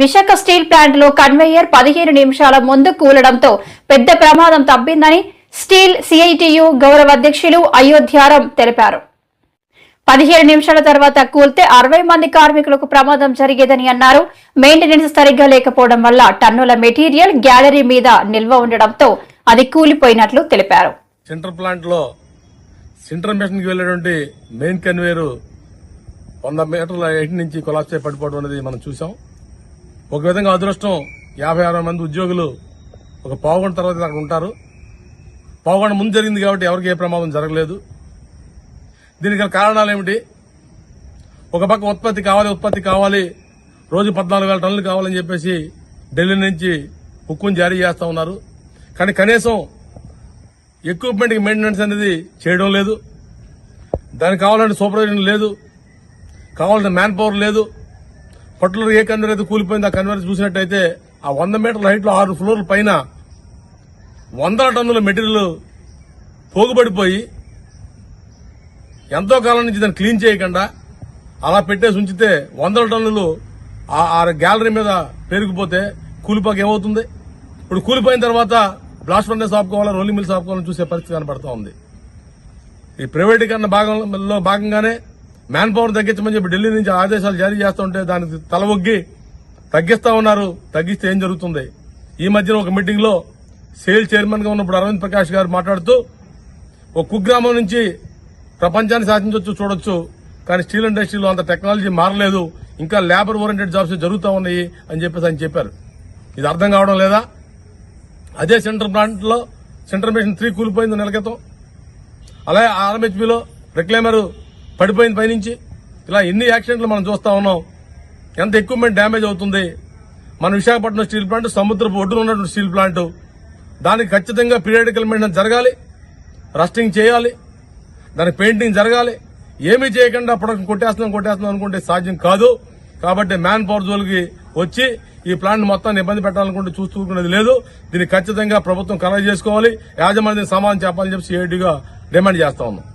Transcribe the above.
Visakha steel ప్లాంట్లో conveyor పదిహేను నిమిషాల ముందు కూలడంతో పెద్ద ప్రమాదం తప్పిందని స్టీల్ సిఐటియు గౌరవ అధ్యక్షులు అయోధ్యారం తెలిపారు. పదిహేను నిమిషాల తర్వాత కూల్తే అరవై మంది కార్మికులకు ప్రమాదం జరిగేదని అన్నారు. మెయింటెనెన్స్ సరిగ్గా లేకపోవడం వల్ల టన్నుల మెటీరియల్ గ్యాలరీ మీద నిల్వ ఉండడంతో అది కూలిపోయినట్లు తెలిపారు. సెంటర్ ప్లాంట్లో సెంటర్ మిషన్కి వెళ్ళేటువంటి మెయిన్ కన్వేయర్ వంద మీటర్ల ఎయిట్ నుంచి కొలాప్స్ పడిపోవడం అనేది మనం చూసాం. ఒక విధంగా అదృష్టం యాభై అరవై మంది ఉద్యోగులు ఒక పావుగంట తర్వాత అక్కడ ఉంటారు. పావుగంట ముందు జరిగింది కాబట్టి ఎవరికి ఏ ప్రమాదం జరగలేదు. దీనికి గల కారణాలు ఏమిటి? ఒక పక్క ఉత్పత్తి కావాలి ఉత్పత్తి కావాలి రోజు పద్నాలుగు వేల టన్నులు కావాలని చెప్పేసి ఢిల్లీ నుంచి హుక్కును జారీ చేస్తా ఉన్నారు. కానీ కనీసం ఎక్విప్మెంట్కి మెయింటెనెన్స్ అనేది చేయడం లేదు. దానికి కావాలంటే సూపర్విజన్ లేదు. కావాలంటే మ్యాన్ పవర్ లేదు. పర్టికులర్ ఏ కన్వర్ అయితే కూలిపోయింది ఆ కన్వర్ చూసినట్టయితే ఆ వంద మీటర్ల హైట్లో ఆరు ఫ్లోర్ల పైన వందల టన్నుల మెటీరియల్ పోగుబడిపోయి ఎంతో కాలం నుంచి దాన్ని క్లీన్ చేయకుండా అలా పెట్టేసి ఉంచితే వందల టన్నులు ఆ- గ్యాలరీ మీద పెరిగిపోతే కూలిపోక ఏమవుతుంది? ఇప్పుడు కూలిపోయిన తర్వాత బ్లాస్ట్ ఫర్నెస్ ఆపుకోవాలా రోలింగ్ మిల్స్ ఆపుకోవాలని చూసే పరిస్థితి కనబడతా ఉంది. ఈ ప్రైవేటీకరణ భాగంలో భాగంగానే మ్యాన్ పవర్ తగ్గించమని చెప్పి ఢిల్లీ నుంచి ఆదేశాలు జారీ చేస్తుంటే దానికి తల ఒగ్గి తగ్గిస్తా ఉన్నారు. తగ్గిస్తే ఏం జరుగుతుంది? ఈ మధ్యన ఒక మీటింగ్లో సేల్ చైర్మన్గా ఉన్నప్పుడు అరవింద్ ప్రకాష్ గారు మాట్లాడుతూ ఒక కుగ్రామం నుంచి ప్రపంచాన్ని సాధించవచ్చు చూడొచ్చు కానీ స్టీల్ ఇండస్ట్రీలో అంత టెక్నాలజీ మారలేదు ఇంకా లేబర్ ఓరియంటెడ్ జాబ్స్ జరుగుతూ ఉన్నాయి అని చెప్పేసి ఆయన చెప్పారు. ఇది అర్థం కావడం లేదా? అదే సెంటర్ ప్లాంట్లో సెంటర్ మిషన్ త్రీ కూలిపోయింది నెల క్రితం అలాగే ఆర్ఎంహెచ్బిలో రిక్లైమర్ పడిపోయింది పైనుంచి. ఇలా ఎన్ని యాక్సిడెంట్లు మనం చూస్తా ఉన్నాం. ఎంత ఎక్విప్మెంట్ డ్యామేజ్ అవుతుంది. మన విశాఖపట్నం స్టీల్ ప్లాంట్ సముద్రపు ఒడ్డున ఉన్నటువంటి స్టీల్ ప్లాంట్. దానికి ఖచ్చితంగా పీరియాడికల్ మెయింటెనెన్స్ జరగాలి. రస్టింగ్ చేయాలి. దానికి పెయింటింగ్ జరగాలి. ఏమీ చేయకుండా ప్రొడక్షన్ కొట్టేస్తున్నాం కొట్టేస్తున్నాం అనుకుంటే సాధ్యం కాదు. కాబట్టి మ్యాన్ పవర్ జోలికి వచ్చి ఈ ప్లాంట్ మొత్తాన్ని ఇబ్బంది పెట్టాలనుకుంటే చూస్తున్నది లేదు. దీన్ని ఖచ్చితంగా ప్రభుత్వం కలెక్ట్ చేసుకోవాలి. యాజమాన్యం సమాధానం చెప్పాలని చెప్పి సిఐటిగా డిమాండ్ చేస్తా ఉన్నాం.